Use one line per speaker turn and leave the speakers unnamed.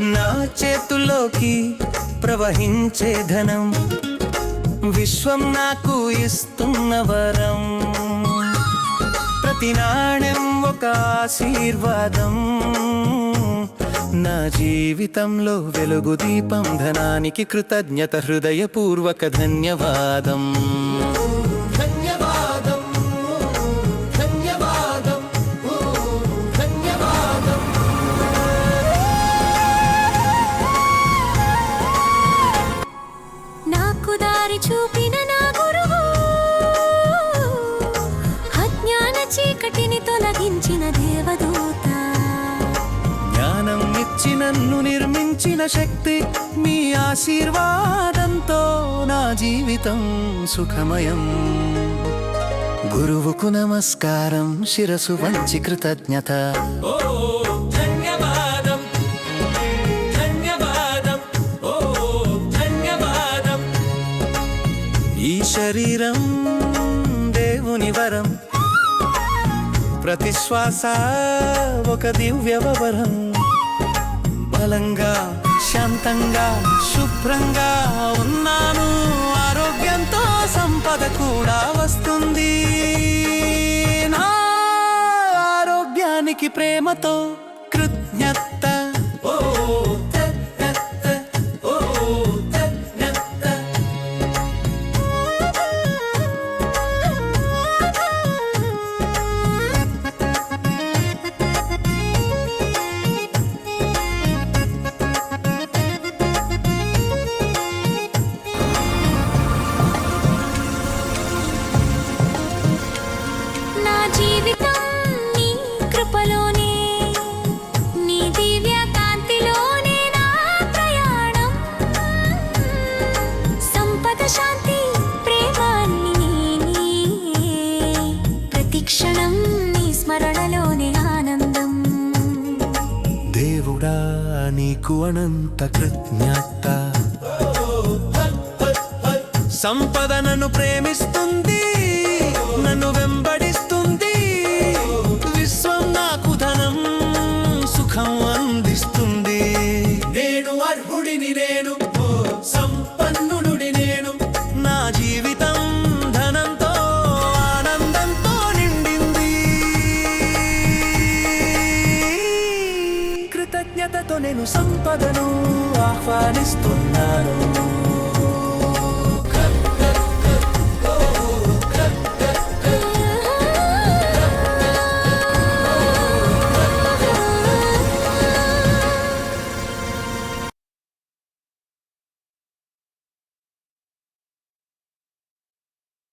నా చేతుల్లోకి ప్రవహించే ధనం విశ్వం నాకు ఇస్తున్న వరం. ప్రతి నాణ్యం ఒక ఆశీర్వాదం. నా జీవితంలో వెలుగు దీపం ధనానికి కృతజ్ఞత హృదయపూర్వక ధన్యవాదం.
చూపిన నా గురువు. అజ్ఞాన చీకటిని తొలగించిన దేవదూత.
జ్ఞానం ఇచ్చి నన్ను నిర్మించిన శక్తి మీ ఆశీర్వాదంతో నా జీవితం సుఖమయం. గురువుకు నమస్కారం శిరసు వంచి కృతజ్ఞత. ఈ శరీరం దేవుని వరం. ప్రతి శ్వాస ఒక దివ్యవరం బలంగా శాంతంగా శుభ్రంగా ఉన్నాను. ఆరోగ్యంతో సంపద కూడా వస్తుంది. నా ఆరోగ్యానికి ప్రేమతో కృతజ్ఞత దేవుడా నీకు అనంత కృజ్ఞత. సంపద నన్ను ప్రేమిస్తుంది నన్ను వెంబడిస్తుంది. విశ్వం నాకు ధనం సుఖం అందిస్తుంది.
నేను అర్హుడిని నేను
కృతజ్ఞతతో నేను సంపదను ఆహ్వానిస్తున్నాను.